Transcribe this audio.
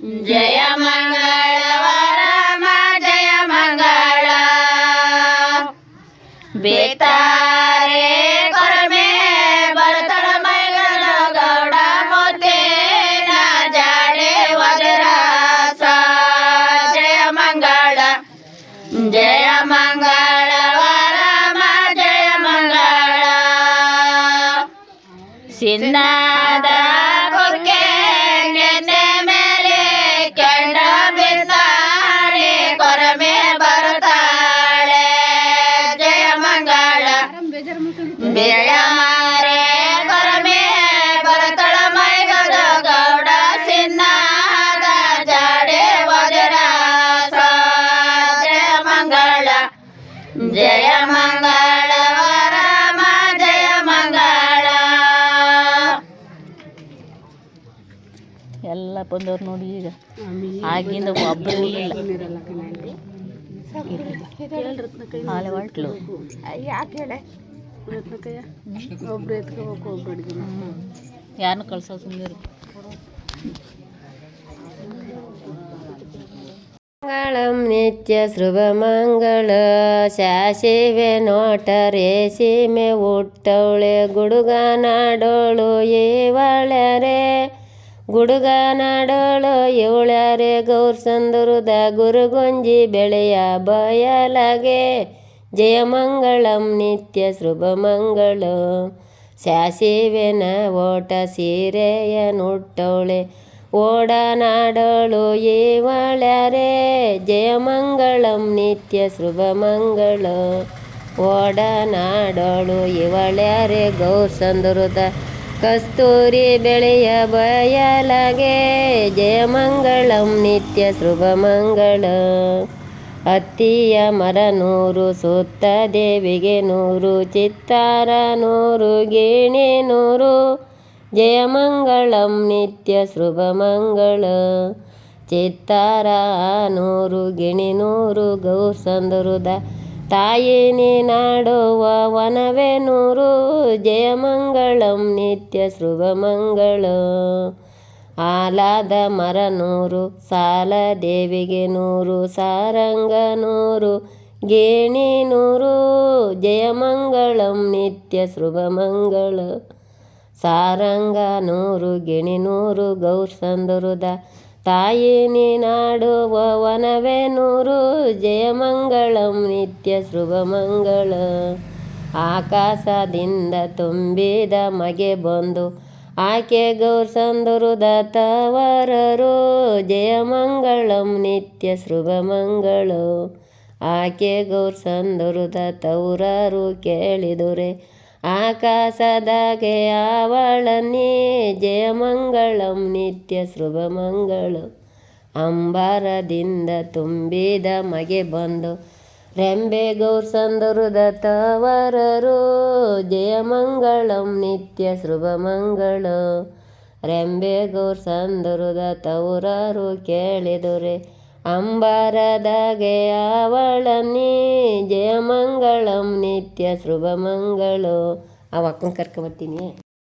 ಜಯ ಮಂಗಳವರಮ ಜಯ ಮಂಗಳ ಬೇತಾರೆ ಕೊರಮೆ ಬರ್ತಳ ಮೈಗಲ ಗೌಡ ಮುತ್ತೇನ ಜಾಡೆ ವದರಾಸ ಜಯ ಮಂಗಳ ಜಯ ಮಂಗಳ ವರಮ ಜಯ ಮಂಗಳ ಸಿನ್ನಾದ ಬೇಳಮಾರೆ ಕೊರಮೆ ಬರತಳ ಮೈಗದ ಗೌಡ ಸಿನ್ನಾದ ಜಾಡೆ ವಜರಾಸ ಜಯ ಮಂಗಳ. ಜಯ ಮಂಗಳ ವರಮ ಜಯ ಮಂಗಳ. ಎಲ್ಲ ಬಂದವ್ರು ನೋಡಿ ಈಗ. ಆಗಿಂದ ಒಬ್ಬರು ಇಲ್ಲ. ಹಾಲೆ ಹೊಟ್ಲು ಯಾಕೆ ಹೇಳೆ? ಒಬ್ರು ಎತ್ಕೋಬೇಕು ಒಬ್ರು ಅಡುಗೆ ಯಾರನ್ನು ಕಳ್ಸೋ ಸುಮ್ಮನೆ ಮಂಗಳಂ ನಿತ್ಯ ಶುಭಮಂಗಳ ಶಾಸಿವೆ ನೋಟ ರೇಸಿಮೆ ಹುಟ್ಟವಳೆ ಗುಡುಗ ನಾಡೋಳು ಇವಳ್ಯಾರೆ ಗುಡುಗ ನಾಡೋಳು ಇವಳ್ಯಾರೆ ಗೌರ್ ಸಂದುರುದ ಗುರುಗುಂಜಿ ಬೆಳೆಯ ಬಯಲಗೆ. ಜಯಮಂಗಳಂ ನಿತ್ಯ ಶುಭಮಂಗಳ. ಸಾಸಿವೆನ ಓಟ ಸೀರೆಯ ನುಟ್ಟೋಳೆ ಓಡನಾಡಳು ಇವಳ್ಯಾರೆ ಜಯಮಂಗಳಂ ನಿತ್ಯ ಶುಭಮಂಗಳ ಓಡನಾಡಳು ಇವಳ್ಯಾರೆ ಗೌರ್ ಸಂದುರುದ ಕಸ್ತೂರಿ ಬೆಳೆಯ ಬಯಲಗೆ, ಜಯಮಂಗಳಂ ನಿತ್ಯ ಶುಭಮಂಗಳ. ಹತ್ತಿಯ ಮರ ನೂರು ಸುತ್ತ ದೇವಿಗೆ ನೂರು, ಚಿತ್ತಾರ ನೂರು, ಗೇಣಿ ನೂರು. ಜಯಮಂಗಳಂ ನಿತ್ಯ ಶುಭಮಂಗಳ ಚಿತ್ತಾರ ನೂರು, ಗಿಣಿ ನೂರು ಗೌರ್ ತಾಯಿನಿ ನಾಡುವ ವನವೇ ನೂರು. ಜಯಮಂಗಳಂ ನಿತ್ಯ ಶುಭಮಂಗಳ ಆಲಾದ ಮರ ನೂರು, ಸಾಲ ದೇವಿಗೆ ನೂರು, ಸಾರಂಗ ನೂರು, ಗೇಣಿ ನೂರು ಜಯಮಂಗಳಂ ನಿತ್ಯ ಶುಭಮಂಗಳ ಸಾರಂಗ ನೂರು, ಗಿಣಿ ನೂರು ಗೌರ್ಸಂದುರುದ ತಾಯಿ ನೀನಾಡುವ ವನವೇ ನೂರು ಜಯಮಂಗಳಂ ನಿತ್ಯ ಶುಭಮಂಗಳ ಆಕಾಶದಿಂದ ತುಂಬಿದ ಮಗೆ ಬಂದು ಆಕೆ ಗೌರ್ ಸಂದುರುದ ಜಯ ಮಂಗಳಂ, ನಿತ್ಯ ಶುಭಮಂಗಳ ಆಕೆ ಗೌರ್ ಸಂದುರುದ ತೌರರು ಕೇಳಿದುರೆ. ಆಕಾಶದಾಗೆ ಅವಳನ್ನೇ ಜಯಮಂಗಳಂ ನಿತ್ಯ ಶುಭಮಂಗಳ ಅಂಬಾರದಿಂದ ತುಂಬಿದ ಮಗೆ ಬಂದು ರೆಂಬೆ ಗೌರ್ ದತ್ತವರರು ತವರರು ಜಯಮಂಗಳಂ ನಿತ್ಯ ಶುಭಮಂಗಳ ರೆಂಬೆ ಗೌರ್ ಸಂದುರುದ ತೌರರು ಕೇಳಿದುರೆ, ಅಂಬಾರದಾಗೆ ಜಯ ಜಯಮಂಗಳಂ ನಿತ್ಯ ಶುಭಮಂಗಳ ಆ ಅಕ್ಕನ ಕರ್ಕೊಂಬರ್ತೀನಿ